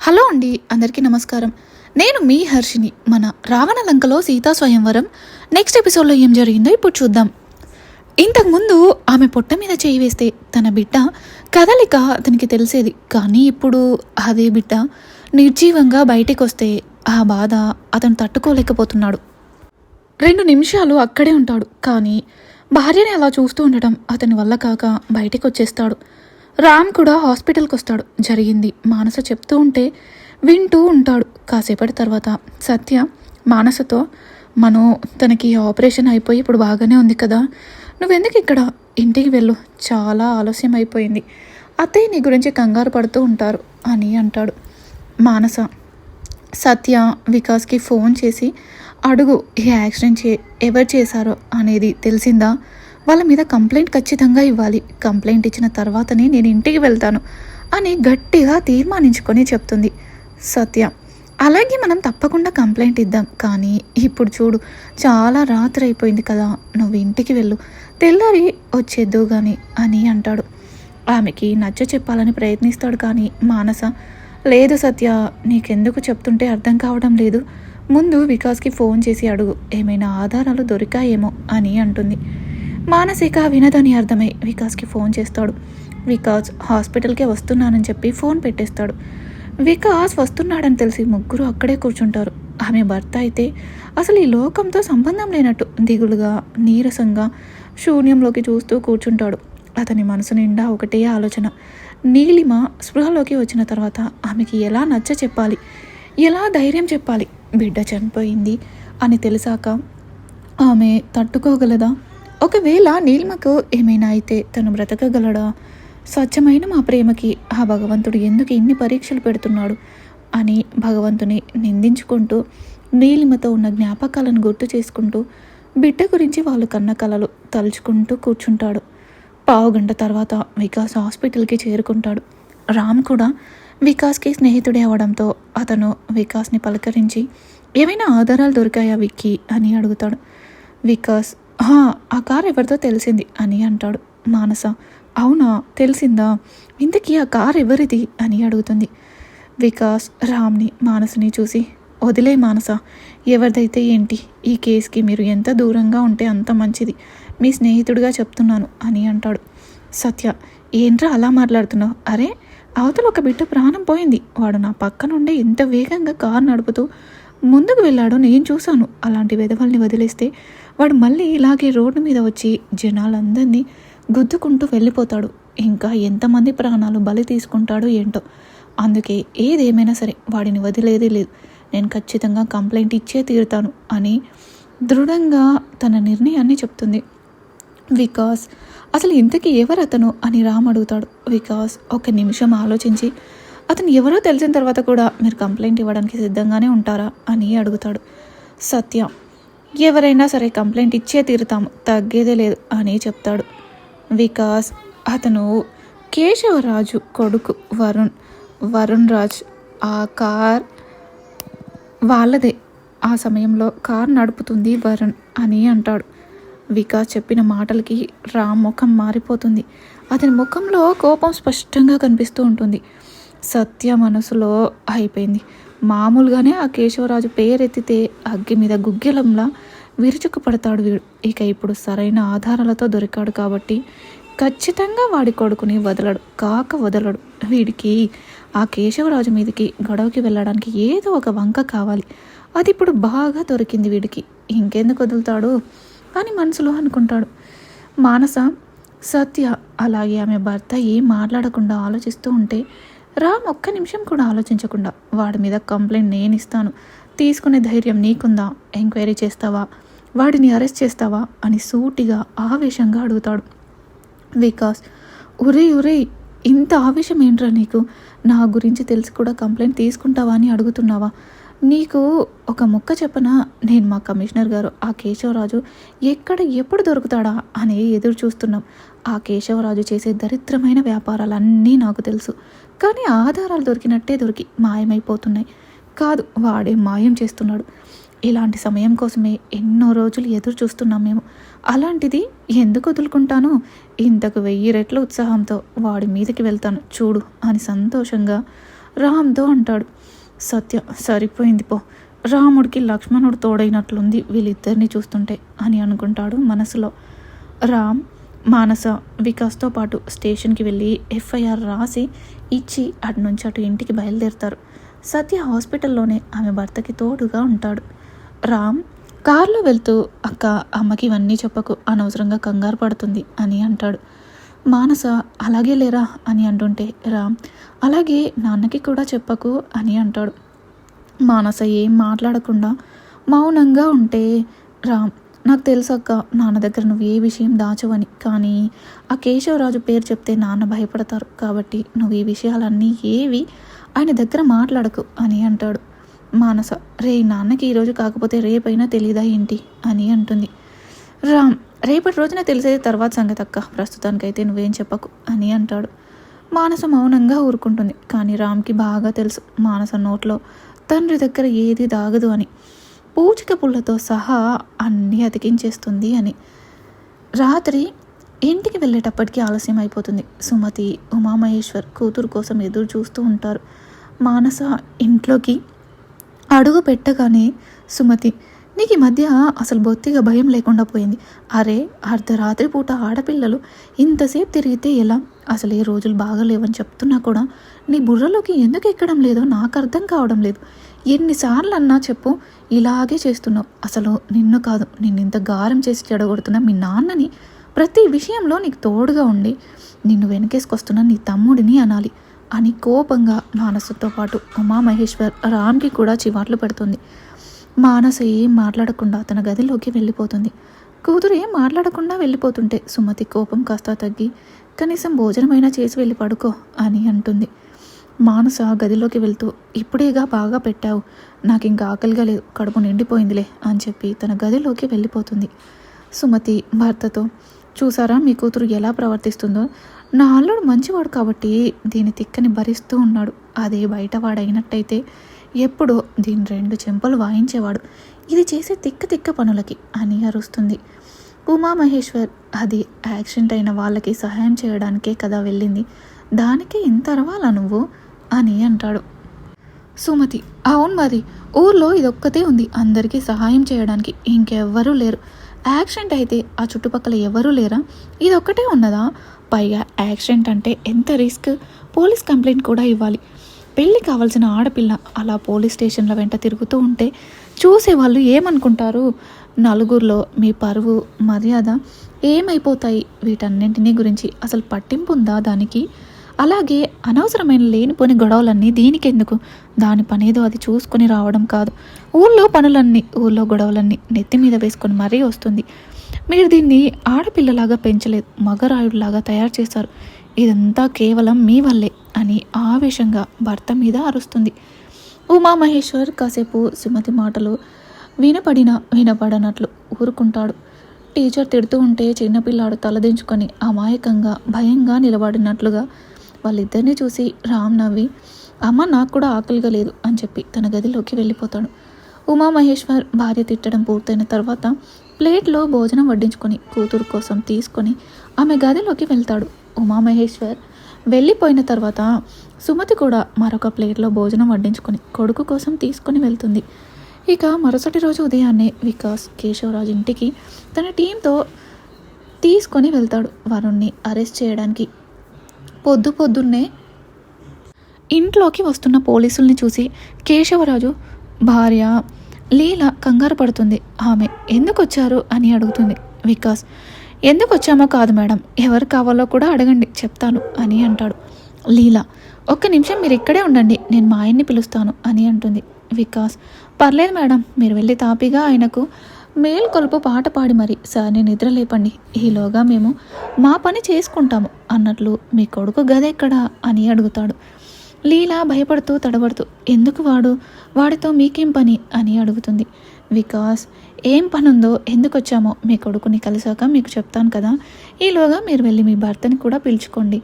Hello అండి అందరికీ నమస్కారం. నేను మీ హర్షిని మన రావణ లంకలో సీతా స్వయంవరం. నెక్స్ట్ ఎపిసోడ్లో ఏం జరిగిందో ఇప్పుడు చూద్దాం. ఇంతకుముందు ఆమె పొట్ట మీద చేయి వేస్తే తన బిడ్డ కదలిక అతనికి తెలిసేది. కానీ ఇప్పుడు అదే బిడ్డ నిర్జీవంగా బయటికి వస్తే ఆ బాధ అతను తట్టుకోలేకపోతున్నాడు. రెండు నిమిషాలు అక్కడే ఉంటాడు. కానీ భార్యని అలా చూస్తూ ఉండటం అతని వల్ల కాక బయటికి వచ్చేస్తాడు రామ్ కూడా హాస్పిటల్కి వస్తాడు జరిగింది. మానస చెప్తూ ఉంటే వింటూ ఉంటాడు. కాసేపటి తర్వాత సత్య మానసతో మనం తనకి ఆపరేషన్ అయిపోయి ఇప్పుడు బాగానే ఉంది కదా. నువ్వెందుకు ఇక్కడ? ఇంటికి వెళ్ళు. చాలా ఆలస్యం అయిపోయింది. అత్తయ్య నీ గురించి కంగారు పడుతూ ఉంటారు అని అంటాడు. మానస సత్య వికాస్కి ఫోన్ చేసి అడుగు ఈ యాక్సిడెంట్ చే ఎవరు చేశారో అనేది తెలిసిందా? వాళ్ళ మీద కంప్లైంట్ ఖచ్చితంగా ఇవ్వాలి. కంప్లైంట్ ఇచ్చిన తర్వాతనే నేను ఇంటికి వెళ్తాను అని గట్టిగా తీర్మానించుకొని చెప్తుంది సత్య. అలాగే మనం తప్పకుండా కంప్లైంట్ ఇద్దాం. కానీ ఇప్పుడు చూడు చాలా రాత్రి అయిపోయింది కదా నువ్వు ఇంటికి వెళ్ళు. తెల్లారి వచ్చేద్దు కానీ అని అంటాడు. ఆమెకి నచ్చ చెప్పాలని ప్రయత్నిస్తాడు కానీ మానస. లేదు సత్య నీకెందుకు చెప్తుంటే అర్థం కావడం లేదు. ముందు వికాస్కి ఫోన్ చేసి అడుగు ఏమైనా ఆధారాలు దొరికాయేమో అని అంటుంది. మానసిక వినదని అర్థమై వికాస్కి ఫోన్ చేస్తాడు. వికాస్ హాస్పిటల్కే వస్తున్నానని చెప్పి ఫోన్ పెట్టేస్తాడు. వికాస్ వస్తున్నాడని తెలిసి ముగ్గురు అక్కడే కూర్చుంటారు. ఆమె భర్త అయితే అసలు ఈ లోకంతో సంబంధం లేనట్టు దిగులుగా నీరసంగా శూన్యంలోకి చూస్తూ కూర్చుంటాడు. అతని మనసు నిండా ఒకటే ఆలోచన. నీలిమ స్పృహలోకి వచ్చిన తర్వాత ఆమెకి ఎలా నచ్చ చెప్పాలి? ఎలా ధైర్యం చెప్పాలి? బిడ్డ చనిపోయింది అని తెలిసాక ఆమె తట్టుకోగలదా? ఒకవేళ నీలిమకు ఏమైనా అయితే తను బ్రతకగలడా? స్వచ్ఛమైన మా ప్రేమకి ఆ భగవంతుడు ఎందుకు ఇన్ని పరీక్షలు పెడుతున్నాడు? అని భగవంతుని నిందించుకుంటూ నీలిమతో ఉన్న జ్ఞాపకాలను గుర్తు చేసుకుంటూ బిడ్డ గురించి వాళ్ళు కన్న కలలు తలుచుకుంటూ కూర్చుంటాడు. పావు గంట తర్వాత వికాస్ హాస్పిటల్కి చేరుకుంటాడు. రామ్ కూడా వికాస్కి స్నేహితుడే అవడంతో అతను వికాస్ని పలకరించి ఏమైనా ఆధారాలు దొరికాయా విక్కీ? అని అడుగుతాడు. వికాస్ ఆ కార్ ఎవరిదో తెలిసింది అని అంటాడు మానస. అవునా తెలిసిందా? ఇంతకీ ఆ కార్ ఎవరిది? అని అడుగుతుంది. వికాస్ రామ్ని మానసుని చూసి వదిలే మానస ఎవరిదైతే ఏంటి? ఈ కేసుకి మీరు ఎంత దూరంగా ఉంటే అంత మంచిది. మీ స్నేహితుడిగా చెప్తున్నాను అని అంటాడు. సత్య ఏంట్రా అలా మాట్లాడుతున్నావు? అరే అవతల ఒక బిడ్డ ప్రాణం పోయింది. వాడు నా పక్కనుండే ఇంత వేగంగా కారు నడుపుతూ ముందుకు వెళ్ళాడో నేను చూశాను. అలాంటి వెధవల్ని వదిలేస్తే వాడు మళ్ళీ ఇలాగే రోడ్డు మీద వచ్చి జనాలందరినీ గుద్దుకుంటూ వెళ్ళిపోతాడు. ఇంకా ఎంతమంది ప్రాణాలు బలి తీసుకుంటాడో ఏంటో. అందుకే ఏదేమైనా సరే వాడిని వదిలేదే లేదు. నేను ఖచ్చితంగా కంప్లైంట్ ఇచ్చే తీరుతాను అని దృఢంగా తన నిర్ణయాన్ని చెప్తుంది. వికాస్ అసలు ఇంతకీ ఎవరు అతను అని రామ్ అడుగుతాడు. వికాస్ ఒక నిమిషం ఆలోచించి అతను ఎవరో తెలిసిన తర్వాత కూడా మీరు కంప్లైంట్ ఇవ్వడానికి సిద్ధంగానే ఉంటారా అని అడుగుతాడు. సత్య ఎవరైనా సరే కంప్లైంట్ ఇచ్చే తీరుతాము తగ్గేదే లేదు అని చెప్తాడు. వికాస్ అతను కేశవరాజు కొడుకు వరుణ్ వరుణ్ రాజ్ ఆ కార్ వాళ్ళదే. ఆ సమయంలో కార్ నడుపుతుంది వరుణ్ అని అంటాడు. వికాస్ చెప్పిన మాటలకి రామ్ ముఖం మారిపోతుంది. అతని ముఖంలో కోపం స్పష్టంగా కనిపిస్తూ ఉంటుంది. సత్య మనసులో అయిపోయింది. మామూలుగానే ఆ కేశవరాజు పేరెత్తితే అగ్గి మీద గుగ్గిలంలా విరుచుకు పడతాడు వీడు. ఇక ఇప్పుడు సరైన ఆధారాలతో దొరికాడు కాబట్టి ఖచ్చితంగా వాడి కొడుకుని వదలడు. కాక వదలడు. వీడికి ఆ కేశవరాజు మీదకి గొడవకి వెళ్ళడానికి ఏదో ఒక వంక కావాలి. అది ఇప్పుడు బాగా దొరికింది వీడికి. ఇంకెందుకు వదులుతాడు అని మనసులో అనుకుంటాడు. మానస సత్య అలాగే ఆమె భర్త ఏం మాట్లాడకుండా ఆలోచిస్తూ ఉంటే రామ్ ఒక్క నిమిషం కూడా ఆలోచించకుండా వాడి మీద కంప్లైంట్ నేను ఇస్తాను. తీసుకునే ధైర్యం నీకుందా? ఎంక్వైరీ చేస్తావా? వాడిని అరెస్ట్ చేస్తావా? అని సూటిగా ఆవేశంగా అడుగుతాడు. వికాస్ ఒరే ఒరే ఇంత ఆవేశం ఏంట్రా నీకు? నా గురించి తెలిసి కూడా కంప్లైంట్ తీసుకుంటావా? అని అడుగుతున్నావా? నీకు ఒక ముక్క చెప్పన? నేను మా కమిషనర్ గారు ఆ కేశవరాజు ఎక్కడ ఎప్పుడు దొరుకుతాడా అని ఎదురు చూస్తున్నాం. ఆ కేశవరాజు చేసే దరిద్రమైన వ్యాపారాలన్నీ నాకు తెలుసు. కానీ ఆధారాలు దొరికినట్టే దొరికి మాయమైపోతున్నాయి. కాదు వాడే మాయం చేస్తున్నాడు. ఇలాంటి సమయం కోసమే ఎన్నో రోజులు ఎదురు చూస్తున్నాం మేము. అలాంటిది ఎందుకు వదులుకుంటాను? ఇంతకు వెయ్యి రెట్ల ఉత్సాహంతో వాడి మీదకి వెళ్తాను చూడు అని సంతోషంగా రామ్తో అంటాడు. సత్య సరిపోయింది పో. రాముడికి లక్ష్మణుడు తోడైనట్లుంది వీళ్ళిద్దరిని చూస్తుంటే అని అనుకుంటాడు మనసులో. రామ్ మానస వికాస్తో పాటు స్టేషన్కి వెళ్ళి ఎఫ్ఐఆర్ రాసి ఇచ్చి అటు నుంచి అటు ఇంటికి బయలుదేరుతారు. సత్య హాస్పిటల్లోనే ఆమె భర్తకి తోడుగా ఉంటాడు. రామ్ కారులో వెళ్తూ అక్క అమ్మకి ఇవన్నీ చెప్పకు అనవసరంగా కంగారు పడుతుంది అని అంటాడు. మానస అలాగే లేరా? అని అంటుంటే రామ్ అలాగే నాన్నకి కూడా చెప్పకు అని అంటాడు. మానస ఏం మాట్లాడకుండా మౌనంగా ఉంటే రామ్ నాకు తెలుసక్క నాన్న దగ్గర నువ్వు ఏ విషయం దాచవని కానీ ఆ కేశవరాజు పేరు చెప్తే నాన్న భయపడతారు. కాబట్టి నువ్వు ఈ విషయాలన్నీ ఏవి ఆయన దగ్గర మాట్లాడకు అని అంటాడు. మానస రే నాన్నకి ఈరోజు కాకపోతే రేపైనా తెలియదా ఏంటి? అని అంటుంది. రామ్ రేపటి రోజున తెలిసేది తర్వాత సంగతి అక్క. ప్రస్తుతానికైతే నువ్వేం చెప్పకు అని అంటాడు. మానస మౌనంగా ఊరుకుంటుంది. కానీ రామ్కి బాగా తెలుసు మానస నోట్లో తండ్రి దగ్గర ఏది దాగదు అని. పూచిక పుల్లతో సహా అన్నీ అతికించేస్తుంది అని. రాత్రి ఇంటికి వెళ్ళేటప్పటికి ఆలస్యం అయిపోతుంది. సుమతి ఉమామహేశ్వర్ కూతురు కోసం ఎదురు చూస్తూ ఉంటారు. మానస ఇంట్లోకి అడుగు పెట్టగానే సుమతి నీకు ఈ మధ్య అసలు బొత్తిగా భయం లేకుండా పోయింది. అరే అర్ధరాత్రి పూట ఆడపిల్లలు ఇంతసేపు తిరిగితే ఎలా? అసలు ఏ రోజులు బాగలేవని చెప్తున్నా కూడా నీ బుర్రలోకి ఎందుకు ఎక్కడం లేదో నాకు అర్థం కావడం లేదు. ఎన్నిసార్లు అన్నా చెప్పు ఇలాగే చేస్తున్నావు. అసలు నిన్ను కాదు నిన్ను ఇంత గారం చేసి చెడగొడుతున్న మీ నాన్నని ప్రతి విషయంలో నీకు తోడుగా ఉండి నిన్ను వెనకేసుకొస్తున్న నీ తమ్ముడిని అనాలి అని కోపంగా మానసుతో పాటు ఉమామహేశ్వర్ రామ్కి కూడా చివాట్లు పెడుతుంది. మానస ఏం మాట్లాడకుండా తన గదిలోకి వెళ్ళిపోతుంది. కూతురు ఏం మాట్లాడకుండా వెళ్ళిపోతుంటే సుమతి కోపం కాస్త తగ్గి కనీసం భోజనమైనా చేసి వెళ్ళి పడుకో అని అంటుంది. మానస గదిలోకి వెళ్తూ ఇప్పుడేగా బాగా పెట్టావు. నాకు ఇంకా ఆకలిగా లేదు కడుపు నిండిపోయిందిలే అని చెప్పి తన గదిలోకి వెళ్ళిపోతుంది. సుమతి భర్తతో చూసారా మీ కూతురు ఎలా ప్రవర్తిస్తుందో? నా అల్లుడు మంచివాడు కాబట్టి దీని తిక్కని భరిస్తూ ఉన్నాడు. అదే బయటవాడైనట్టయితే ఎప్పుడో దీని రెండు చెంపలు వాయించేవాడు. ఇది చేసే తిక్క తిక్క పనులకి అని అరుస్తుంది. ఉమామహేశ్వర్ అది యాక్సిడెంట్ అయిన వాళ్ళకి సహాయం చేయడానికే కదా వెళ్ళింది. దానికి ఇంత అరవాలా నువ్వు? అని అంటాడు. సుమతి అవును మరి ఊర్లో ఇదొక్కతే ఉంది. అందరికీ సహాయం చేయడానికి ఇంకెవ్వరూ లేరు. యాక్సిడెంట్ అయితే ఆ చుట్టుపక్కల ఎవరూ లేరా? ఇదొక్కటే ఉన్నదా? పైగా యాక్సిడెంట్ అంటే ఎంత రిస్క్? పోలీస్ కంప్లైంట్ కూడా ఇవ్వాలి. పెళ్ళి కావాల్సిన ఆడపిల్ల అలా పోలీస్ స్టేషన్ల వెంట తిరుగుతూ ఉంటే చూసేవాళ్ళు ఏమనుకుంటారు? నలుగురిలో మీ పరువు మర్యాద ఏమైపోతాయి? వీటన్నింటినీ గురించి అసలు పట్టింపు ఉందా దానికి? అలాగే అనవసరమైన లేనిపోని గొడవలన్నీ దీనికెందుకు? దాని పనేదో అది చూసుకొని రావడం కాదు. ఊళ్ళో పనులన్నీ ఊళ్ళో గొడవలన్నీ నెత్తి మీద వేసుకొని మరీ వస్తుంది. మీరు దీన్ని ఆడపిల్లలాగా పెంచలేదు మగరాయుడులాగా తయారు చేశారు. ఇదంతా కేవలం మీ వల్లే అని ఆవేశంగా భర్త మీద అరుస్తుంది. ఉమామహేశ్వర్ కాసేపు సుమతి మాటలు వినపడిన వినపడనట్లు ఊరుకుంటాడు. టీచర్ తిడుతూ ఉంటే చిన్నపిల్లాడు తలదించుకొని అమాయకంగా భయంగా నిలబడినట్లుగా వాళ్ళిద్దరిని చూసి రామ్ నవ్వి అమ్మ నాకు కూడా ఆకలిగా లేదు అని చెప్పి తన గదిలోకి వెళ్ళిపోతాడు. ఉమామహేశ్వర్ భార్య తిట్టడం పూర్తయిన తర్వాత ప్లేట్లో భోజనం వడ్డించుకొని కూతురు కోసం తీసుకొని ఆమె గదిలోకి వెళ్తాడు. ఉమామహేశ్వర్ వెళ్ళిపోయిన తర్వాత సుమతి కూడా మరొక ప్లేట్లో భోజనం వడ్డించుకొని కొడుకు కోసం తీసుకొని వెళ్తుంది. ఇక మరుసటి రోజు ఉదయాన్నే వికాస్ కేశవరాజు ఇంటికి తన టీంతో తీసుకొని వెళ్తాడు వరుణ్ణి అరెస్ట్ చేయడానికి. పొద్దు పొద్దున్నే ఇంట్లోకి వస్తున్న పోలీసుల్ని చూసి కేశవరాజు భార్య లీల కంగారు పడుతుంది. ఆమె ఎందుకు వచ్చారు అని అడుగుతుంది వికాస్. ఎందుకు వచ్చామో కాదు మేడం. ఎవరు కావాలో కూడా అడగండి చెప్తాను అని అంటాడు. లీలా ఒక్క నిమిషం మీరు ఇక్కడే ఉండండి నేను మా ఆయన్ని పిలుస్తాను అని అంటుంది వికాస్. పర్లేదు మేడం మీరు వెళ్ళి తాపిగా ఆయనకు మేల్కొలుపు పాట పాడి మరి. సార్ని నిద్ర లేపండి. ఈలోగా మేము మా పని చేసుకుంటాము అన్నట్లు మీ కొడుకు గదెక్కడా అని అడుగుతాడు. లీలా భయపడుతూ తడబడుతూ ఎందుకు వాడు? వాడితో మీకేం పని? అని అడుగుతుంది వికాస్. ఏం పని ఉందో ఎందుకు వచ్చామో మీ కొడుకుని కలిసాక మీకు చెప్తాను కదా. ఈలోగా మీరు వెళ్ళి మీ భర్తని కూడా పిలుచుకోండి.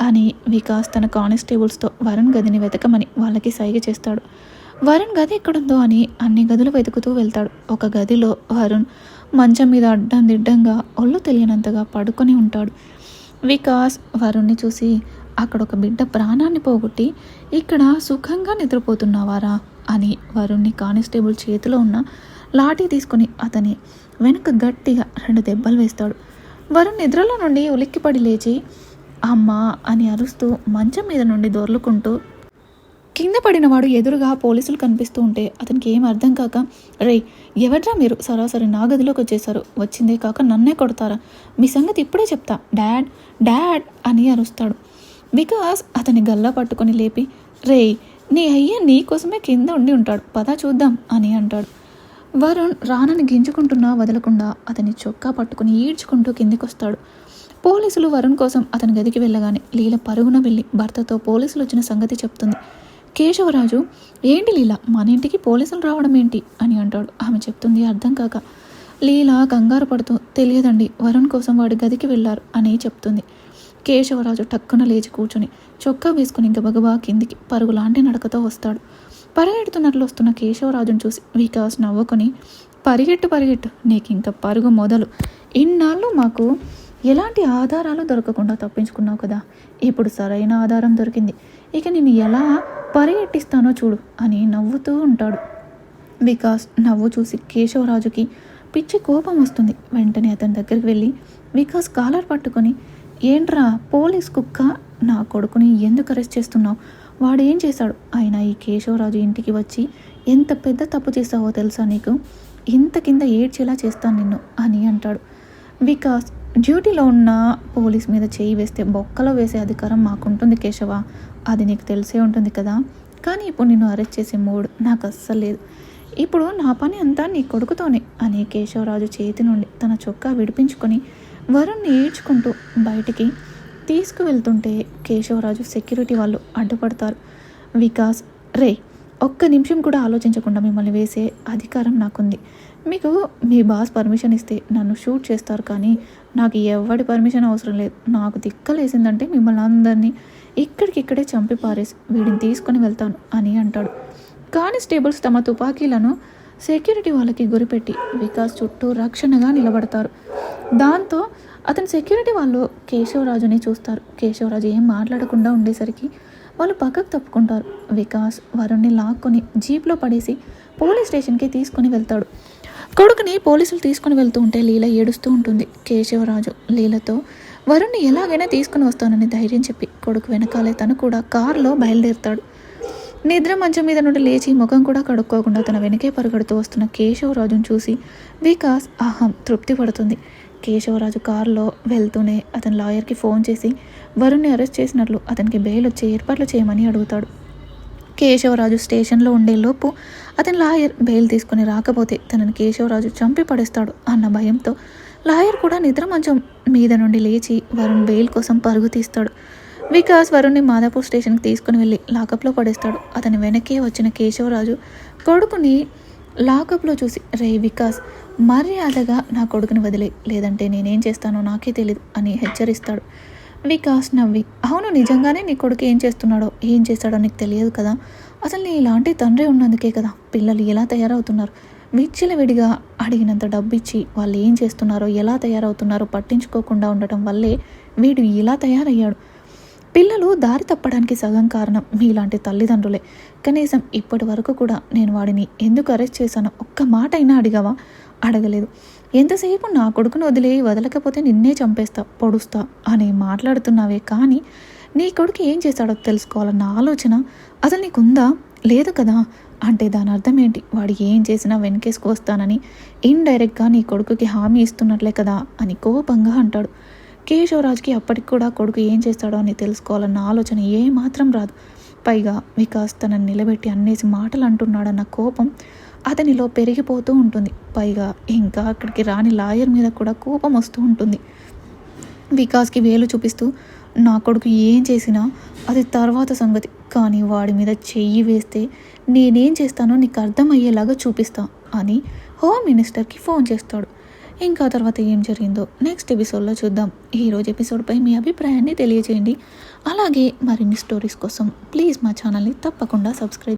అని వికాస్ తన కానిస్టేబుల్స్తో వరుణ్ గదిని వెతకమని వాళ్ళకి సైగ చేస్తాడు. వరుణ్ గది ఎక్కడుందో అని అన్ని గదులు వెతుకుతూ వెళ్తాడు. ఒక గదిలో వరుణ్ మంచం మీద అడ్డం దిడ్డంగా ఒళ్ళు తెలియనంతగా పడుకొని ఉంటాడు. వికాస్ వరుణ్ణి చూసి అక్కడ ఒక బిడ్డ ప్రాణాన్ని పోగొట్టి ఇక్కడ సుఖంగా నిద్రపోతున్నావారా? అని వరుణ్ణి కానిస్టేబుల్ చేతిలో ఉన్న లాఠీ తీసుకొని అతని వెనుక గట్టిగా రెండు దెబ్బలు వేస్తాడు. వరుణ్ నిద్రలో నుండి ఉలిక్కిపడి లేచి అమ్మా అని అరుస్తూ మంచం మీద నుండి దొర్లుకుంటూ కింద పడినవాడు ఎదురుగా పోలీసులు కనిపిస్తూ ఉంటే అతనికి ఏం అర్థం కాక రే ఎవడ్రా మీరు? సరాసరి నా గదిలోకి వచ్చేసారు వచ్చిందే కాక నన్నే కొడతారా? మీ సంగతి ఇప్పుడే చెప్తా. డాడ్ డాడ్ అని అరుస్తాడు. బికాస్ అతని గల్లా పట్టుకొని లేపి రే నీ అయ్య నీ కోసమే కింద ఉండి ఉంటాడు. పదా చూద్దాం అని అంటాడు. వరుణ్ రానని గింజుకుంటున్నా వదలకుండా అతని చొక్కా పట్టుకుని ఈడ్చుకుంటూ కిందికొస్తాడు. పోలీసులు వరుణ్ కోసం అతని గదికి వెళ్ళగానే లీల పరుగున వెళ్ళి భర్తతో పోలీసులు వచ్చిన సంగతి చెప్తుంది. కేశవరాజు ఏంటి లీల మన ఇంటికి పోలీసులు రావడం ఏంటి? అని అంటాడు. ఆమె చెప్తుంది అర్థం కాక. లీల కంగారు పడుతూ తెలియదండి వరుణ్ కోసం వాడి గదికి వెళ్ళారు అని చెప్తుంది. కేశవరాజు టక్కున లేచి కూర్చుని చొక్కా వేసుకుని గబగబా కిందికి పరుగులాంటి నడకతో వస్తాడు. పరిగెడుతున్నట్లు వస్తున్న కేశవరాజును చూసి వికాస్ నవ్వుకొని పరిగెట్టు పరిగెట్టు నీకు ఇంకా పరుగు మొదలు. ఇన్నాళ్ళు మాకు ఎలాంటి ఆధారాలు దొరకకుండా తప్పించుకున్నావు కదా. ఇప్పుడు సరైన ఆధారం దొరికింది. ఇక నేను ఎలా పరిగెట్టిస్తానో చూడు అని నవ్వుతూ ఉంటాడు. వికాస్ నవ్వు చూసి కేశవరాజుకి పిచ్చి కోపం వస్తుంది. వెంటనే అతని దగ్గరికి వెళ్ళి వికాస్ కాలర్ పట్టుకొని ఏంట్రా పోలీస్ కుక్క? నా కొడుకుని ఎందుకు అరెస్ట్ చేస్తున్నావు? వాడు ఏం చేశాడు? ఆయన ఈ కేశవరాజు ఇంటికి వచ్చి ఎంత పెద్ద తప్పు చేసావో తెలుసా నీకు? ఇంత కింద ఏడ్చేలా చేస్తాను నిన్ను అని అంటాడు. వికాస్ డ్యూటీలో ఉన్న పోలీస్ మీద చేయి వేస్తే బొక్కలో వేసే అధికారం మాకుంటుంది కేశవ. అది నీకు తెలిసే ఉంటుంది కదా? కానీ ఇప్పుడు నిన్ను అరెస్ట్ చేసే మూడ్ నాకు అస్సలు లేదు. ఇప్పుడు నా పని అంతా నీ కొడుకుతోనే అని కేశవరాజు చేతి నుండి తన చొక్కా విడిపించుకొని వరుణ్ణి ఏడ్చుకుంటూ బయటికి తీసుకువెళ్తుంటే కేశవరాజు సెక్యూరిటీ వాళ్ళు అడ్డుపడతారు. వికాస్ రే ఒక్క నిమిషం కూడా ఆలోచించకుండా మిమ్మల్ని వేసే అధికారం నాకుంది. మీకు మీ బాస్ పర్మిషన్ ఇస్తే నన్ను షూట్ చేస్తారు కానీ నాకు ఎవరి పర్మిషన్ అవసరం లేదు. నాకు దిక్కలేసిందంటే మిమ్మల్ని అందరినీ ఇక్కడికిక్కడే చంపి పారేసి వీడిని తీసుకొని వెళ్తాను అని అంటాడు. కానిస్టేబుల్స్ తమ తుపాకీలను సెక్యూరిటీ వాళ్ళకి గురిపెట్టి వికాస్ చుట్టూ రక్షణగా నిలబడతారు. దాంతో అతని సెక్యూరిటీ వాళ్ళు కేశవరాజుని చూస్తారు. కేశవరాజు ఏం మాట్లాడకుండా ఉండేసరికి వాళ్ళు పక్కకు తప్పుకుంటారు. వికాస్ వరుణ్ణి లాక్కొని జీప్లో పడేసి పోలీస్ స్టేషన్కి తీసుకుని వెళ్తాడు. కొడుకుని పోలీసులు తీసుకుని వెళ్తూ ఉంటే లీల ఏడుస్తూ ఉంటుంది. కేశవరాజు లీలతో వరుణ్ణి ఎలాగైనా తీసుకుని వస్తానని ధైర్యం చెప్పి కొడుకు వెనకాలే తను కూడా కారులో బయలుదేరుతాడు. నిద్ర మంచం మీద నుండి లేచి ముఖం కూడా కడుక్కోకుండా తన వెనకే పరుగడుతూ వస్తున్న కేశవరాజును చూసి వికాస్ అహం తృప్తి పడుతుంది. కేశవరాజు కారులో వెళ్తూనే అతని లాయర్కి ఫోన్ చేసి వరుణ్ణి అరెస్ట్ చేసినట్లు అతనికి బెయిల్ వచ్చే ఏర్పాట్లు చేయమని అడుగుతాడు. కేశవరాజు స్టేషన్లో ఉండేలోపు అతని లాయర్ బెయిల్ తీసుకుని రాకపోతే తనని కేశవరాజు చంపి పడేస్తాడు అన్న భయంతో లాయర్ కూడా నిద్ర మంచం మీద నుండి లేచి వరుణ్ బెయిల్ కోసం పరుగు తీస్తాడు. వికాస్ వరుణ్ణి మాదాపూర్ స్టేషన్కి తీసుకుని వెళ్ళి లాకప్లో పడేస్తాడు. అతని వెనకే వచ్చిన కేశవరాజు కొడుకుని లాకప్లో చూసి రే వికాస్ మర్యాదగా నా కొడుకుని వదిలే లేదంటే నేనేం చేస్తానో నాకే తెలియదు అని హెచ్చరిస్తాడు. వికాస్ నవ్వి అవును నిజంగానే నీ కొడుకు ఏం చేస్తున్నాడో ఏం చేస్తాడో నీకు తెలియదు కదా? అసలు నీ ఇలాంటి తండ్రి ఉన్నందుకే కదా పిల్లలు ఎలా తయారవుతున్నారు? విడిగా అడిగినంత డబ్బు ఇచ్చి వాళ్ళు ఏం చేస్తున్నారో ఎలా తయారవుతున్నారో పట్టించుకోకుండా ఉండటం వల్లే వీడు ఇలా తయారయ్యాడు. పిల్లలు దారి తప్పడానికి సగం కారణం మీలాంటి తల్లిదండ్రులే. కనీసం ఇప్పటి వరకు కూడా నేను వాడిని ఎందుకు అరెస్ట్ చేశానో ఒక్క మాట అయినా అడిగావా? అడగలేదు. ఎంతసేపు నా కొడుకును వదిలే వదలకపోతే నిన్నే చంపేస్తా పొడుస్తా అని మాట్లాడుతున్నావే కానీ నీ కొడుకు ఏం చేశాడో తెలుసుకోవాలన్న ఆలోచన అసలు నీకుందా? లేదు కదా అంటే దాని అర్థం ఏంటి? వాడు ఏం చేసినా వెనకేసుకు వస్తానని ఇండైరెక్ట్గా నీ కొడుకుకి హామీ ఇస్తున్నట్లే కదా అని కోపంగా అంటాడు. కేశవరాజ్కి అప్పటికి కూడా కొడుకు ఏం చేస్తాడో అని తెలుసుకోవాలన్న ఆలోచన ఏమాత్రం రాదు. పైగా వికాస్ తనని నిలబెట్టి అన్నేసి మాటలు అంటున్నాడన్న కోపం అతనిలో పెరిగిపోతూ ఉంటుంది. పైగా ఇంకా అక్కడికి రాని లాయర్ మీద కూడా కోపం వస్తూ ఉంటుంది. వికాస్కి వేలు చూపిస్తూ నా కొడుకు ఏం చేసినా అది తర్వాత సంగతి. కానీ వాడి మీద చెయ్యి వేస్తే నేనేం చేస్తానో నీకు అర్థమయ్యేలాగా చూపిస్తా అని హోమ్ మినిస్టర్కి ఫోన్ చేస్తాడు. ఇంకా తర్వాత ఏం జరిగిందో నెక్స్ట్ ఎపిసోడ్లో చూద్దాం. ఈరోజు ఎపిసోడ్పై మీ అభిప్రాయాన్ని తెలియజేయండి అలాగే మరిన్ని స్టోరీస్ కోసం ప్లీజ్ మా ఛానల్ని తప్పకుండా సబ్స్క్రైబ్